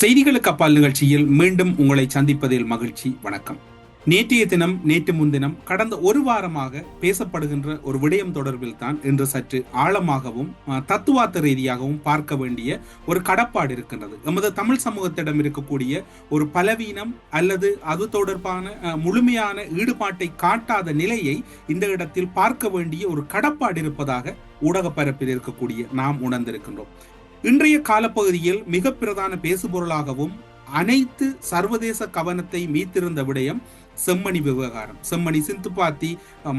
செய்திகளுக்கு அப்பால் நிகழ்ச்சியில் மீண்டும் உங்களை சந்திப்பதில் மகிழ்ச்சி. வணக்கம். நேற்றைய தினம் நேற்று முன்தினம் கடந்த ஒரு வாரமாக பேசப்படுகின்ற ஒரு விடயம் தொடர்பில் தான் இன்று சற்று ஆழமாகவும் தத்துவார்த்த ரீதியாகவும் பார்க்க வேண்டிய ஒரு கடப்பாடு இருக்கின்றது. எமது தமிழ் சமூகத்திடம் இருக்கக்கூடிய ஒரு பலவீனம் அல்லது அது தொடர்பான முழுமையான ஈடுபாட்டை காட்டாத நிலையை இந்த இடத்தில் பார்க்க வேண்டிய ஒரு கடப்பாடு இருப்பதாக ஊடக பரப்பில் இருக்கக்கூடிய நாம் உணர்ந்திருக்கின்றோம். இன்றைய காலப்பகுதியில் மிக பிரதான பேசுபொருளாகவும் அனைத்து சர்வதேச கவனத்தை மீத்திருந்த விடயம் செம்மணி விவகாரம். செம்மணி சிந்துப்பாத்தி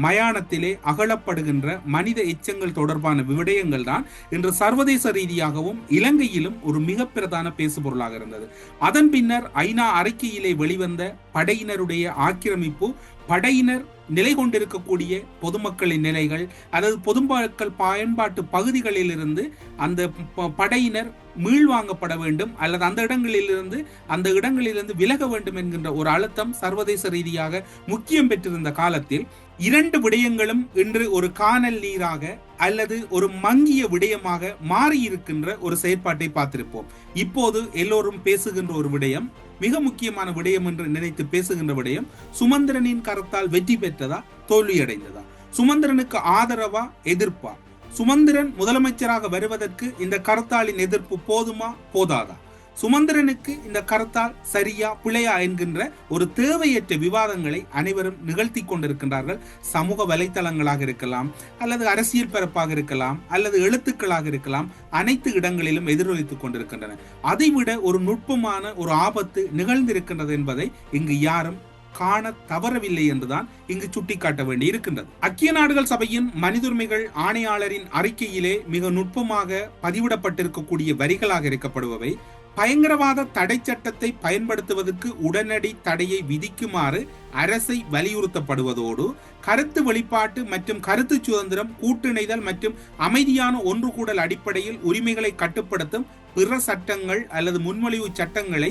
மயானத்திலே அகலப்படுகின்ற மனித எச்சங்கள் தொடர்பான விடயங்கள் தான் இன்று சர்வதேச ரீதியாகவும் இலங்கையிலும் ஒரு மிக பிரதான பேசுபொருளாக இருந்தது. அதன் பின்னர் ஐநா அறிக்கையிலே வெளிவந்த படையினருடைய ஆக்கிரமிப்பு படையினர் நிலை கொண்டிருக்கக்கூடிய பொதுமக்களின் நிலைகள் அதாவது பொதுமக்கள் பயன்பாட்டு பகுதிகளிலிருந்து அந்த ப- படையினர் மீள்வாங்கப்பட வேண்டும் அல்லது அந்த இடங்களிலிருந்து அந்த இடங்களிலிருந்து விலக வேண்டும் என்கின்ற ஒரு அழுத்தம் சர்வதேச ரீதியாக முக்கியம் பெற்றிருந்த காலத்தில் இரண்டு விடயங்களும் இன்று ஒரு காணல் நீராக அல்லது ஒரு மங்கிய விடயமாக மாறி இருக்கின்ற ஒரு செயற்பாட்டை பார்த்திருப்போம். இப்போது எல்லோரும் பேசுகின்ற ஒரு விடயம் மிக முக்கியமான விடயம் என்று நினைத்து பேசுகின்ற விடயம் சுமந்திரனின் கரத்தால் வெற்றி பெற்றதா தோல்வியடைந்ததா? சுமந்திரனுக்கு ஆதரவா எதிர்ப்பா? சுமந்திரன் முதலமைச்சராக வருவதற்கு இந்த கரத்தாளின் எதிர்ப்பு போதுமா போதாதா? சுமந்திரனுக்கு இந்த கருத்தால் சரியா பிழையா என்கின்ற ஒரு தேவையற்ற விவாதங்களை அனைவரும் நிகழ்த்தி கொண்டிருக்கின்றார்கள். சமூக வலைத்தளங்களாக இருக்கலாம் அல்லது அரசியல் பரப்பாக இருக்கலாம் அல்லது எழுத்துக்களாக இருக்கலாம் அனைத்து இடங்களிலும் எதிரொலித்துக் கொண்டிருக்கின்றன. அதைவிட ஒரு நுட்பமான ஒரு ஆபத்து நிகழ்ந்திருக்கின்றது என்பதை இங்கு யாரும் காண தவறவில்லை என்றுதான் இங்கு சுட்டிக்காட்ட வேண்டி இருக்கின்றது ஐக்கிய நாடுகள் சபையின் மனிதுரிமைகள் ஆணையாளரின் அறிக்கையிலே மிக நுட்பமாக பதிவிடப்பட்டிருக்கக்கூடிய வரிகளாக இருக்கப்படுபவை பயங்கரவாத தடை சட்டத்தை பயன்படுத்துவதற்கு உடனடி தடையை விதிக்குமாறு அரசை வலியுறுத்தப்படுவதோடு கருத்து வெளிப்பாட்டு மற்றும் கருத்து சுதந்திரம் கூட்டிணைதல் மற்றும் அமைதியான ஒன்று கூடல் அடிப்படையில் உரிமைகளை கட்டுப்படுத்தும் பிற சட்டங்கள் அல்லது முன்மொழிவு சட்டங்களை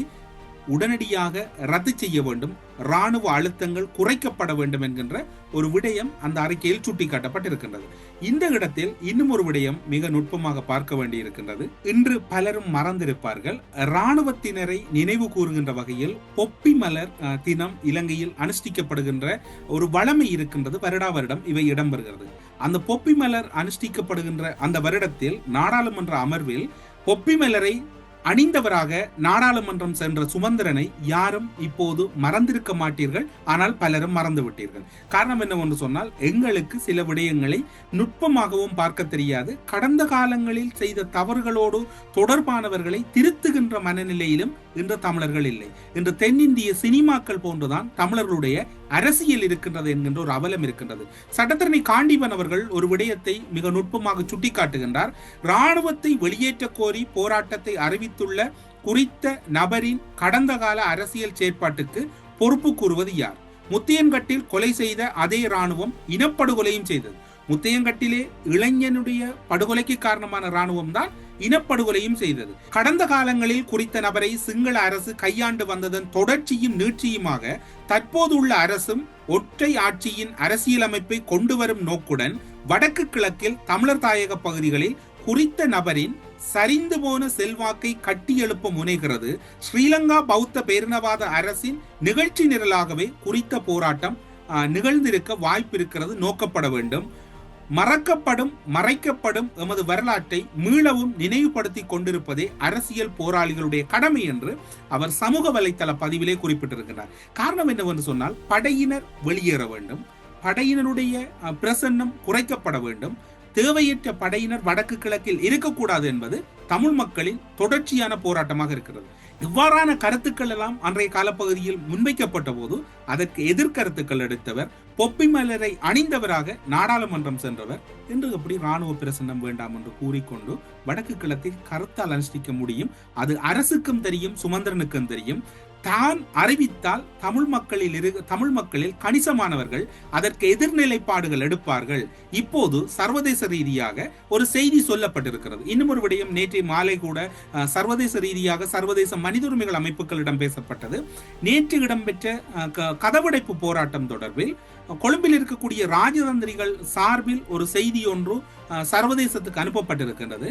உடனடியாக ரத்து செய்ய வேண்டும். ராணுவ அழுத்தங்கள் குறைக்கப்பட வேண்டும் என்கின்ற ஒரு விடயம் அந்த அறிக்கையில் சுட்டிக்காட்டப்பட்டிருக்கின்றது. இந்த இடத்தில் இன்னும் ஒரு விடயம் மிக நுட்பமாக பார்க்க வேண்டியிருக்கின்றது. இன்று பலரும் மறந்திருப்பார்கள். இராணுவத்தினரை நினைவு கூறுகின்ற வகையில் பொப்பி மலர் தினம் இலங்கையில் அனுஷ்டிக்கப்படுகின்ற ஒரு வளமை இருக்கின்றது. வருடா வருடம் இவை இடம்பெறுகிறது. அந்த பொப்பி மலர் அனுஷ்டிக்கப்படுகின்ற அந்த வருடத்தில் நாடாளுமன்ற அமர்வில் பொப்பி மலரை அணிந்தவராக நாடாளுமன்றம் சென்ற சுமந்திரனை யாரும் இப்போது மறந்திருக்க மாட்டீர்கள். ஆனால் பலரும் மறந்து விட்டீர்கள் காரணம் என்னவென்று சொன்னால் எங்களுக்கு சில விடயங்களை நுட்பமாகவும் பார்க்க தெரியாது. கடந்த காலங்களில் செய்த தவறுகளோடு தொடர்பானவர்களை திருத்துகின்ற மனநிலையிலும் இன்று தமிழர்கள் இல்லை. இன்று தென்னிந்திய சினிமாக்கள் போன்றுதான் தமிழர்களுடைய அரசியல் இருக்கின்றது என்கின்ற ஒரு அவலம் இருக்கின்றது. சட்டத்தரணி காண்டிபன் அவர்கள் ஒரு விடயத்தை மிக நுட்பமாக சுட்டிக்காட்டுகின்றார். ராணுவத்தை வெளியேற்ற கோரி போராட்டத்தை அறிவித்துள்ள குறித்த நபரின் கடந்த கால அரசியல் செயற்பாட்டுக்கு பொறுப்பு கூறுவது யார்? முத்தியன்கட்டில் கொலை செய்த அதே ராணுவம் இனப்படுகொலையும் செய்தது. முத்தையங்கட்டிலே இளைஞனுடைய படுகொலைக்கு காரணமான இராணுவம் தான் இனப்படுகொலையும் செய்தது. கடந்த காலங்களில் குறித்த நபரை சிங்கள அரசு கையாண்டு வந்ததன் தொடர்ச்சியும் நீட்சியுமாக தற்போதுள்ள அரசும் ஒற்றை ஆட்சியின் அரசியலமைப்பை கொண்டு வரும் நோக்குடன் வடக்கு கிழக்கில் தமிழர் தாயக பகுதிகளில் குறித்த நபரின் சரிந்து போன செல்வாக்கை கட்டியெழுப்ப முனைகிறது ஸ்ரீலங்கா பௌத்த பேரினவாத அரசின் நிகழ்ச்சி நிரலாகவே குறித்த போராட்டம் நிகழ்ந்திருக்க வாய்ப்பு இருக்கிறது நோக்கப்பட வேண்டும். மறக்கப்படும் மறைக்கப்படும் எமது வரலாற்றை மீளவும் நினைவுபடுத்தி கொண்டிருப்பதே அரசியல் போராளிகளுடைய கடமை என்று அவர் சமூக வலைத்தள பதிவிலே குறிப்பிட்டிருக்கிறார். காரணம் என்னவென்று சொன்னால் படையினர் வெளியேற வேண்டும் படையினருடைய அஹ், பிரசன்னம் குறைக்கப்பட வேண்டும் தேவையற்ற படையினர் வடக்கு கிழக்கில் இருக்கக்கூடாது என்பது தமிழ் மக்களின் தொடர்ச்சியான போராட்டமாக இருக்கிறது. இவ்வாறான கருத்துக்கள் எல்லாம் அன்றைய காலப்பகுதியில் முன்வைக்கப்பட்ட போது அதற்கு எதிர்கருத்துக்கள் எடுத்தவர் பொப்பி மலரை அணிந்தவராக நாடாளுமன்றம் சென்றவர். என்று எப்படி ராணுவ பிரசன்னம் வேண்டாம் என்று கூறிக்கொண்டு வடக்கு கிழக்கில் கருத்தால் அனுஷ்டிக்க முடியும். அது அரசுக்கும் தெரியும் சுமந்திரனுக்கும் தெரியும். தான் அறிவித்தால் தமிழ் மக்களில் இரு தமிழ் மக்களில் கணிசமானவர்கள் அதற்கு எதிர்நிலைப்பாடுகள் எடுப்பார்கள். இப்போது சர்வதேச ரீதியாக ஒரு செய்தி சொல்லப்பட்டிருக்கிறது. இன்னும் ஒரு விடயம் நேற்றைய மாலை கூட சர்வதேச ரீதியாக சர்வதேச மனித உரிமைகள் அமைப்புகளிடம் பேசப்பட்டது. நேற்று இடம்பெற்ற கதவடைப்பு போராட்டம் தொடர்பில் கொழும்பில் இருக்கக்கூடிய ராஜதந்திரிகள் சார்பில் ஒரு செய்தி ஒன்று சர்வதேசத்துக்கு அனுப்பப்பட்டிருக்கின்றது.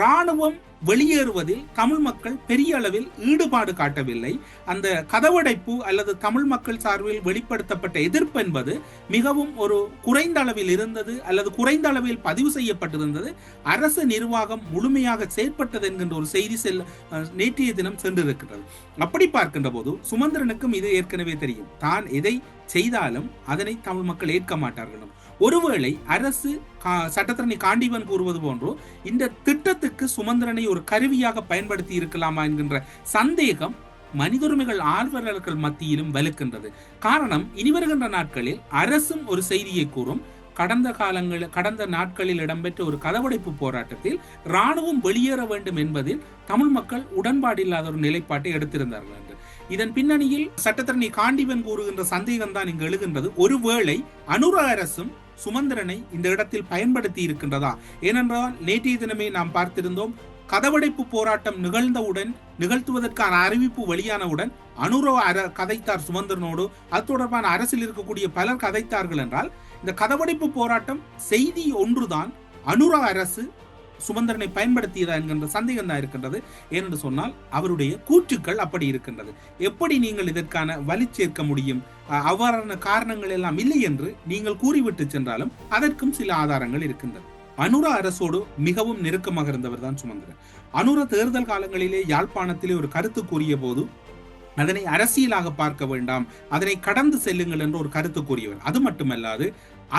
ராணுவம் வெளியேறுவதில் தமிழ் மக்கள் பெரிய அளவில் ஈடுபாடு காட்டவில்லை. அந்த கதவடைப்பு அல்லது தமிழ் மக்கள் சார்பில் வெளிப்படுத்தப்பட்ட எதிர்ப்பு என்பது மிகவும் ஒரு குறைந்த அளவில் இருந்தது அல்லது குறைந்த அளவில் பதிவு செய்யப்பட்டிருந்தது. அரசு நிர்வாகம் முழுமையாக செயற்பட்டது என்கின்ற ஒரு செய்தி செல் நேற்றைய தினம் சென்றிருக்கிறது அப்படி பார்க்கின்ற போது சுமந்திரனுக்கும் இது ஏற்கனவே தெரியும். தான் எதை செய்தாலும் அதனை தமிழ் மக்கள் ஏற்க மாட்டார்களும் ஒருவேளை அரசு கா- சட்டத்தரணி காண்டிவன் கூறுவது போன்றோ இந்த திட்டத்துக்கு சுமந்திரனை ஒரு கருவியாக பயன்படுத்தி இருக்கலாமா என்கின்ற சந்தேகம் மனிதுரிமைகள் ஆர்வலர்கள் மத்தியிலும் வலுக்கின்றது. காரணம் இனி வருகின்ற நாட்களில் அரசும் ஒரு செய்தியை கூறும். கடந்த காலங்களில் கடந்த நாட்களில் இடம்பெற்ற ஒரு கதவடைப்பு போராட்டத்தில் ராணுவம் வெளியேற வேண்டும் என்பதில் தமிழ் மக்கள் உடன்பாடில்லாத ஒரு நிலைப்பாட்டை எடுத்திருந்தார்கள் என்று. இதன் பின்னணியில் சட்டத்தரணி காண்டிவன் கூறுகின்ற சந்தேகம் தான் இங்கு எழுகின்றது. ஒருவேளை அனுர அரசும் சுமந்திரனை இந்த இடத்தில் பயன்படுத்தி இருக்கின்றதா? ஏனென்றால் நேற்றைய தினமே நாம் பார்த்திருந்தோம் கதவடைப்பு போராட்டம் நிகழ்ந்தவுடன் நிகழ்த்துவதற்கான அறிவிப்பு வெளியானவுடன் அனுரவ அர கதைத்தார் சுமந்திரனோடு அது தொடர்பான அரசில் இருக்கக்கூடிய பலர் கதைத்தார்கள் என்றால் இந்த கதவடைப்பு போராட்டம் செய்தி ஒன்றுதான் அனுர அரசு சுமந்திரனை பயன்படுத்தியதா என்கின்ற சந்தேகம் தான் இருக்கின்றது. ஏனென்று சொன்னால் அவருடைய கூற்றுக்கள் அப்படி இருக்கின்றது. எப்படி நீங்கள் இதற்கான வலி சேர்க்க முடியும்? அவ்வாறான காரணங்கள் எல்லாம் இல்லை என்று நீங்கள் கூறிவிட்டு சென்றாலும் அதற்கும் சில ஆதாரங்கள் இருக்கின்றன. அனுர அரசோடு மிகவும் நெருக்கமாக இருந்தவர் தான் சுமந்திரன். அனுர தேர்தல் காலங்களிலே யாழ்ப்பாணத்திலே ஒரு கருத்து கூறிய போது அதனை அரசியலாக பார்க்க வேண்டாம். அதனை கடந்து செல்லுங்கள் என்று ஒரு கருத்து கூறியவர். அது மட்டுமல்லாது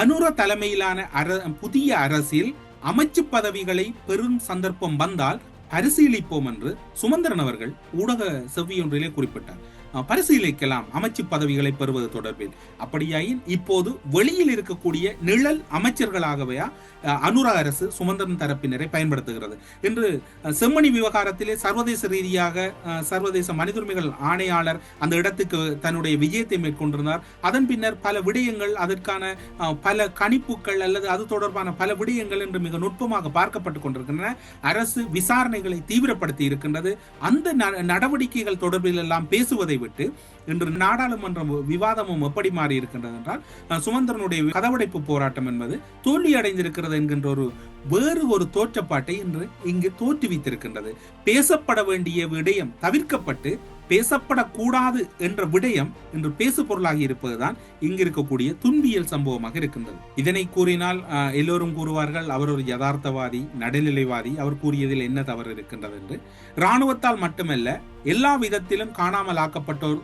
அனுர தலைமையிலான அர புதிய அரசில் அமைச்சு பதவிகளை பெரும் சந்தர்ப்பம் வந்தால் பரிசீலிப்போம் என்று சுமந்திரன் அவர்கள் ஊடக செவ்வியொன்றிலே குறிப்பிட்டார். பரிசீலிக்கலாம் அமைச்சு பதவிகளை பெறுவது தொடர்பில். அப்படியாயின் இப்போது வெளியில் இருக்கக்கூடிய நிழல் அமைச்சர்களாகவே அனுரா அரசு சுமந்திரன் தரப்பினரை பயன்படுத்துகிறது. என்று செம்மணி விவகாரத்திலே சர்வதேச ரீதியாக சர்வதேச மனித உரிமைகள் ஆணையாளர் அந்த இடத்துக்கு தன்னுடைய விஜயத்தை மேற்கொண்டிருந்தார். அதன் பின்னர் பல விடயங்கள் அதற்கான பல கணிப்புகள் அல்லது அது தொடர்பான பல விடயங்கள் என்று மிக நுட்பமாக பார்க்கப்பட்டு கொண்டிருக்கின்றன. அரசு விசாரணைகளை தீவிரப்படுத்தி இருக்கின்றது. அந்த ந- நடவடிக்கைகள் தொடர்பில் எல்லாம் பேசுவதை விட்டு இன்று நாடாளுமன்ற விவாதமும் எப்படி மாறி இருக்கின்றது என்றால் சுமந்திரனுடைய கதவடைப்பு போராட்டம் என்பது தோல்வி அடைந்திருக்கிறது என்கின்ற ஒரு வேறு ஒரு தோற்றப்பாட்டை இன்று இங்கு தோற்றுவித்திருக்கின்றது. பேசப்பட வேண்டிய விடயம் தவிர்க்கப்பட்டு பேசப்படக்கூடாது என்ற விடயம் இன்று பேசு பொருளாகி இருப்பதுதான் இங்கு இருக்கக்கூடிய துன்பியல் சம்பவமாக இருக்கின்றது. இதனை கூறினால் அஹ், எல்லோரும் கூறுவார்கள் அவர் ஒரு யதார்த்தவாதி நடுநிலைவாதி அவர் கூறியதில் என்ன தவறு இருக்கின்றது என்று. இராணுவத்தால் மட்டுமல்ல எல்லா விதத்திலும் காணாமல் ஆக்கப்பட்டோர்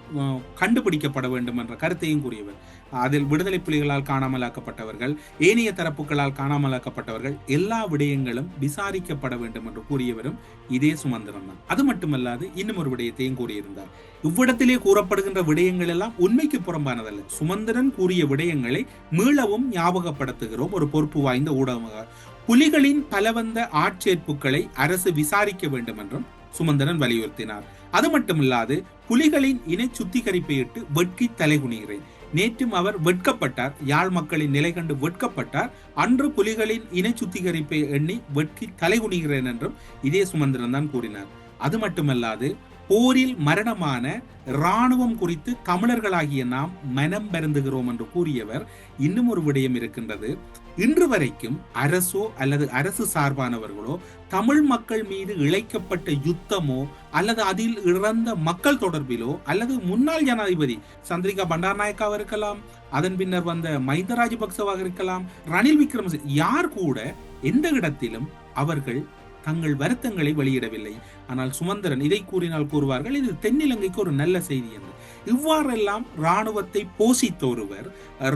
கண்டுபிடிக்கப்பட வேண்டும் என்ற கருத்தையும் கூறியவர். அதில் விடுதலை புலிகளால் காணாமலாக்கப்பட்டவர்கள் ஏனைய தரப்புகளால் காணாமலாக்கப்பட்டவர்கள் எல்லா விடயங்களும் விசாரிக்கப்பட வேண்டும் என்று கூறியவரும் இதே சுமந்திரம் தான் அது மட்டுமல்லாது இன்னும் ஒரு விடயத்தையும் கூறியிருந்தார். இவ்விடத்திலே கூறப்படுகின்ற விடயங்கள் எல்லாம் உண்மைக்கு புறம்பானதல்ல. சுமந்திரன் கூறிய விடயங்களை மீளவும் ஞாபகப்படுத்துகிறோம். ஒரு பொறுப்பு வாய்ந்த ஊடகமாக. புலிகளின் பலவந்த ஆட்சேர்ப்புகளை அரசு விசாரிக்க வேண்டும் என்றும் சுமந்திரன் வலியுறுத்தினார். அது மட்டுமில்லாது புலிகளின் இன சுத்திகரிப்பையிட்டு வெட்கி தலைகுனிகிறேன். நேற்றும் அவர் வெட்கப்பட்டார். யாழ் மக்களின் நிலை கண்டு வெட்கப்பட்டார். அன்று புலிகளின் இன சுத்திகரிப்பை எண்ணி வெட்கி தலைகுனிகிறேன் என்றும் இதே சுமந்திரன் தான் கூறினார். அது மட்டுமல்லாது போரில் மரணமான இராணுவம் குறித்து தமிழர்களாகிய நாம் மனம் பருந்துகிறோம் என்று கூறியவர் இன்னும் ஒரு விடயம் இருக்கின்றது. இன்று வரைக்கும் அரசோ அல்லது அரசு சார்பானவர்களோ தமிழ் மக்கள் மீது இழைக்கப்பட்ட யுத்தமோ அல்லது அதில் இறந்த மக்கள் தொடர்பிலோ அல்லது முன்னாள் ஜனாதிபதி சந்திரிகா பண்டாரநாயக்காவாக இருக்கலாம் அதன் பின்னர் வந்த மஹிந்த ராஜபக்சவாக இருக்கலாம் ரணில் விக்ரமசிங்க யார் கூட எந்த இடத்திலும் அவர்கள் தங்கள் வருத்தங்களை வெளியிடவில்லை. ஆனால் சுமந்திரன் இதை கூறினால் கூறுவார்கள் இது தென்னிலங்கைக்கு ஒரு நல்ல செய்தி என்று. இவ்வாறெல்லாம் இராணுவத்தை போசித்த ஒருவர்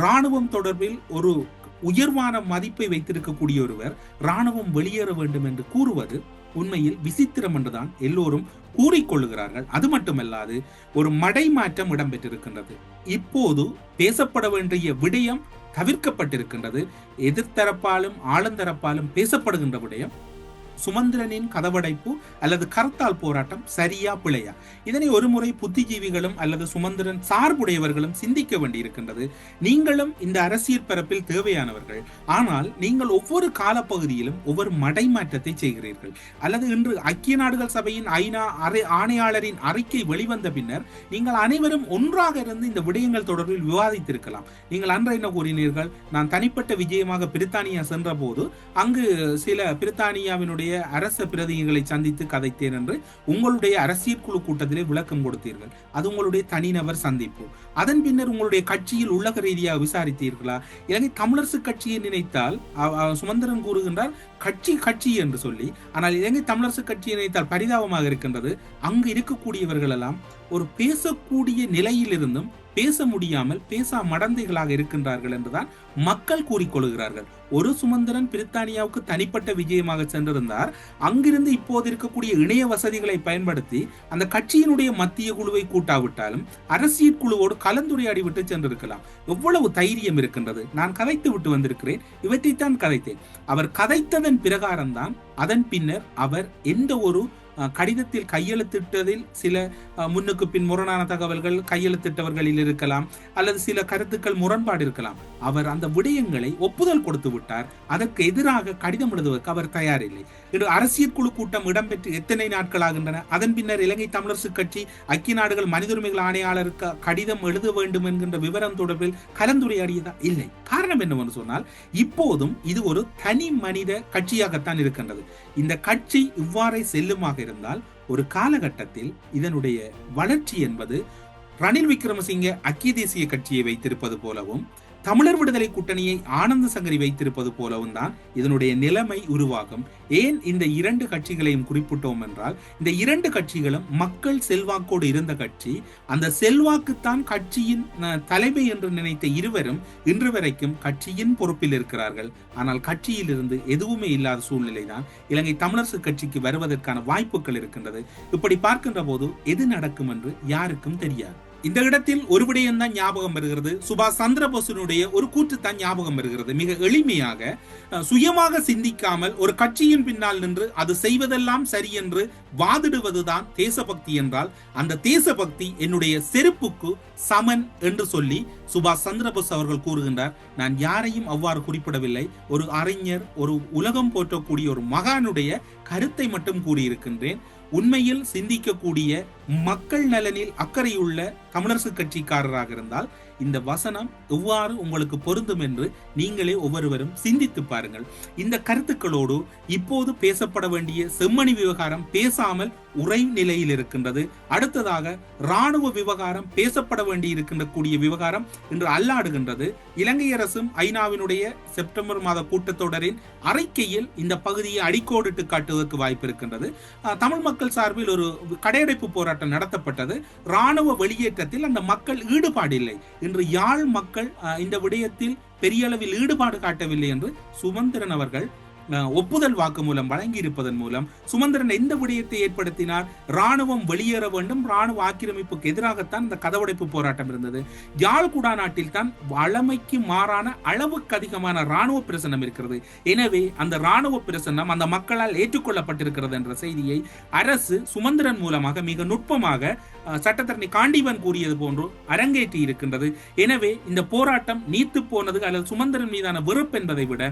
இராணுவம் தொடர்பில் ஒரு உயர்வான மதிப்பை வைத்திருக்கக்கூடிய ஒருவர் இராணுவம் வெளியேற வேண்டும் என்று கூறுவது உண்மையில் விசித்திரம் என்றுதான் எல்லோரும் கூறிக்கொள்ளுகிறார்கள். அது மட்டுமல்லாது ஒரு மடை மாற்றம் இடம்பெற்றிருக்கின்றது. இப்போது பேசப்பட வேண்டிய விடயம் தவிர்க்கப்பட்டிருக்கின்றது. எதிர்த்தரப்பாலும் ஆளுந்தரப்பாலும் பேசப்படுகின்ற விடயம் சுமந்திரனின் கதவடைப்பு அல்லது கருத்தால் போராட்டம் சரியா பிழையா? இதனை ஒருமுறை புத்திஜீவிகளும் அல்லது சுமந்திரன் சார்புடையவர்களும் சிந்திக்க வேண்டியிருக்கின்றது. நீங்களும் இந்த அரசியல் பரப்பில் தேவையானவர்கள். ஆனால் நீங்கள் ஒவ்வொரு காலப்பகுதியிலும் ஒவ்வொரு மடைமாற்றத்தை செய்கிறீர்கள். அல்லது இன்று ஐக்கிய நாடுகள் சபையின் ஐநா அறை ஆணையாளரின் அறிக்கை வெளிவந்த பின்னர் நீங்கள் அனைவரும் ஒன்றாக இருந்து இந்த விடயங்கள் தொடர்பில் விவாதித்திருக்கலாம். நீங்கள் அன்று என்ன கூறினீர்கள்? நான் தனிப்பட்ட விஜயமாக பிரித்தானியா சென்ற போது அங்கு சில பிரித்தானியாவினுடைய அரச பிரதிநிதிகளை சந்தித்து கதைத்தேன் என்று உங்களுடைய அரசியல் குழு கூட்டத்திலே விளக்கம் கொடுத்தீர்கள். அது உங்களுடைய தனிநபர் சந்திப்பு. அதன் பின்னர் உங்களுடைய கட்சியில் உள்ளக ரீதியாக விசாரித்தீர்களா? இலங்கை தமிழரசு கட்சியை நினைத்தால் சுமந்திரன் கூறுகின்றார் கட்சி கட்சி என்று சொல்லி. ஆனால் இலங்கை தமிழரசு கட்சியை நினைத்தால் பரிதாபமாக இருக்கின்றது. அங்கு இருக்கக்கூடியவர்கள் எல்லாம் ஒரு பேசக்கூடிய நிலையிலிருந்தும் பேச முடியாமல் பேசா மடந்தைகளாக இருக்கின்றார்கள் என்றுதான் மக்கள் கூறிக்கொள்கிறார்கள். ஒரு சுமந்திரன் பிரித்தானியாவுக்கு தனிப்பட்ட விஜயமாக சென்றிருந்தார். அங்கிருந்து இப்போது இருக்கக்கூடிய இணைய வசதிகளை பயன்படுத்தி அந்த கட்சியினுடைய மத்திய குழுவை கூட்டாவிட்டாலும் அரசியல் குழுவோடு கலந்துரையாடி விட்டு சென்றிருக்கலாம். எவ்வளவு தைரியம் இருக்கின்றது. நான் கதைத்து விட்டு வந்திருக்கிறேன். இவற்றைத்தான் கதைத்தேன். அவர் கதைத்ததன் பிரகாரம்தான். அதன் பின்னர் அவர் எந்த ஒரு கடிதத்தில் கையெழுத்திட்டதில் சில முன்னுக்கு பின் முரணான தகவல்கள் கையெழுத்திட்டவர்களில் இருக்கலாம் அல்லது சில கருத்துக்கள் முரண்பாடு இருக்கலாம். அவர் அந்த விடயங்களை ஒப்புதல் கொடுத்து விட்டார். அதற்கு எதிராக கடிதம் எழுதுவதற்கு அவர் தயாரில்லை. இன்று அரசியல் குழு கூட்டம் இடம்பெற்று எத்தனை நாட்கள் ஆகின்றன? அதன் பின்னர் இலங்கை தமிழரசு கட்சி ஐக்கிய நாடுகள் மனித உரிமைகள் ஆணையாளருக்கு கடிதம் எழுத வேண்டும் என்கின்ற விவரம் தொடர்பில் கலந்துரையாடியதா? இல்லை. காரணம் என்னவென்று சொன்னால் இப்போதும் இது ஒரு தனி மனித கட்சியாகத்தான் இருக்கின்றது. இந்த கட்சி இவ்வாறே செல்லுமாக இருந்தால் ஒரு காலகட்டத்தில் இதனுடைய வளர்ச்சி என்பது ரணில் விக்ரமசிங்க ஐக்கிய தேசிய கட்சியை வைத்திருப்பது போலவும் தமிழர் விடுதலை கூட்டணியை ஆனந்த சங்கரி வைத்திருப்பது போலவும் தான் இதனுடைய நிலைமை உருவாகும். ஏன் இந்த இரண்டு கட்சிகளையும் குறிப்பிட்டோம் என்றால் இந்த இரண்டு கட்சிகளும் மக்கள் செல்வாக்கோடு இருந்த கட்சி அந்த செல்வாக்குத்தான் கட்சியின் தலைமை என்று நினைத்த இருவரும் இன்று வரைக்கும் கட்சியின் பொறுப்பில் இருக்கிறார்கள். ஆனால் கட்சியில் இருந்து எதுவுமே இல்லாத சூழ்நிலை தான் இலங்கை தமிழரசு கட்சிக்கு வருவதற்கான வாய்ப்புகள் இருக்கின்றது. இப்படி பார்க்கின்ற போது எது நடக்கும் என்று யாருக்கும் தெரியாது. இந்த இடத்தில் ஒரு விடயம் தான் ஞாபகம் வருகிறது. சுபாஷ் சந்திரபோசனுடைய ஒரு கூற்று தான் ஞாபகம் வருகிறது. மிக எளிமையாக சுயமாக சிந்திக்காமல் ஒரு கட்சியின் பின்னால் நின்று அது செய்வதெல்லாம் சரி என்று வாதிடுவதுதான் தேசபக்தி என்றால் அந்த தேசபக்தி என்னுடைய செருப்புக்கு சமன் என்று சொல்லி சுபாஷ் சந்திரபோஸ் அவர்கள் கூறுகின்றார். நான் யாரையும் அவ்வாறு குறிப்பிடவில்லை. ஒரு அறிஞர் ஒரு உலகம் போற்றக்கூடிய ஒரு மகானுடைய கருத்தை மட்டும் கூறியிருக்கின்றேன். உண்மையில் சிந்திக்கக்கூடிய மக்கள் நலனில் அக்கறையுள்ள தமிழரசு கட்சிக்காரராக இருந்தால் இந்த வசனம் எவ்வாறு உங்களுக்கு பொருந்தும் என்று நீங்களே ஒவ்வொருவரும் சிந்தித்து பாருங்கள். இந்த கருத்துக்களோடு இப்போது பேசப்பட வேண்டிய செம்மணி விவகாரம் பேசாமல் உரை நிலையில் இருக்கின்றது. அடுத்ததாக ராணுவ விவகாரம் பேசப்பட வேண்டி இருக்கின்ற கூடிய விவகாரம் இன்று அல்லாடுகின்றது. இலங்கை அரசும் ஐநாவினுடைய செப்டம்பர் மாத கூட்டத்தொடரின் அறிக்கையில் இந்த பகுதியை அடிக்கோடிட்டு காட்டுவதற்கு வாய்ப்பு இருக்கின்றது தமிழ் மக்கள் சார்பில் ஒரு கடையடைப்பு போராட்டம் நடத்தப்பட்டது. ராணுவ இயக்கத்தில் அந்த மக்கள் ஈடுபாடு இல்லை இன்று யாழ் மக்கள் இந்த விடயத்தில் பெரிய அளவில் ஈடுபாடு காட்டவில்லை என்று சுமந்திரன் அவர்கள் ஒப்புதல் வாக்கு மூலம் வழங்கி இருப்பதன் மூலம் சுமந்திரன் எந்த விடயத்தை ஏற்படுத்தினார்? ராணுவம் வெளியேற வேண்டும். ராணுவ ஆக்கிரமிப்புக்கு எதிராகத்தான் இந்த கதவடைப்பு போராட்டம் இருந்தது. யாழ்குடா நாட்டில் தான் வளமைக்கு மாறான அளவுக்கு அதிகமான ராணுவ பிரசனம் இருக்கிறது. எனவே அந்த ராணுவ பிரசனம் அந்த மக்களால் ஏற்றுக்கொள்ளப்பட்டிருக்கிறது என்ற செய்தியை அரசு சுமந்திரன் மூலமாக மிக நுட்பமாக சட்டத்தரணி காண்டிவன் கூறியது போன்று அரங்கேற்றி இருக்கின்றது எனவே இந்த போராட்டம் நீத்து போனது அல்லது சுமந்திரன் மீதான வெறுப்பு என்பதை விட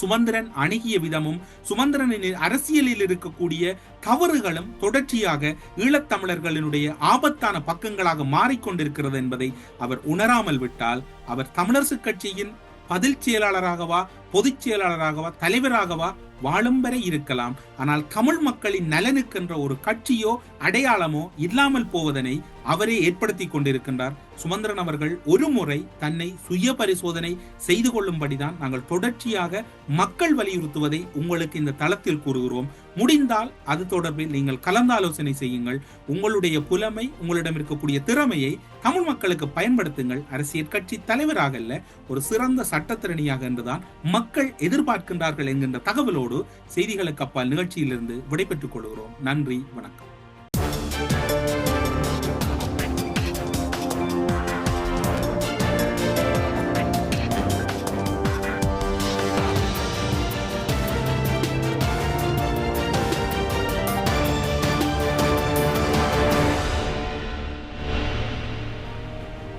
சுமந்திரன் அணுகிய விதமும் சுமந்திரனின் அரசியலில் இருக்கக்கூடிய தவறுகளும் தொடர்ச்சியாக ஈழத்தமிழர்களினுடைய ஆபத்தான பக்கங்களாக மாறிக்கொண்டிருக்கிறது என்பதை அவர் உணராமல் விட்டால் அவர் தமிழரசு கட்சியின் பதில் செயலாளராகவா பொதுச் செயலாளராகவா தலைவராகவா வாழும் வரை இருக்கலாம். ஆனால் தமிழ் மக்களின் நலனுக்கென்ற ஒரு கட்சியோ அடையாளமோ இல்லாமல் போவதனை அவரே ஏற்படுத்தி கொண்டிருக்கின்றார். சுமந்திரன் அவர்கள் ஒரு முறை தன்னை சுய பரிசோதனை செய்து கொள்ளும்படிதான் நாங்கள் தொடர்ச்சியாக மக்கள் வலியுறுத்துவதை உங்களுக்கு இந்த தளத்தில் கூறுகிறோம். முடிந்தால் அது தொடர்பில் நீங்கள் கலந்தாலோசனை செய்யுங்கள். உங்களுடைய புலமை உங்களிடம் இருக்கக்கூடிய திறமையை தமிழ் மக்களுக்கு பயன்படுத்துங்கள். அரசியல் கட்சி தலைவராக அல்ல ஒரு சிறந்த சட்டத்திறனியாக என்றுதான் மக்கள் எதிர்பார்க்கின்றார்கள் என்கின்ற தகவலோடு செய்திகளுக்கு அப்பால் நிகழ்ச்சியிலிருந்து விடைபெற்றுக் கொள்கிறோம். நன்றி வணக்கம்.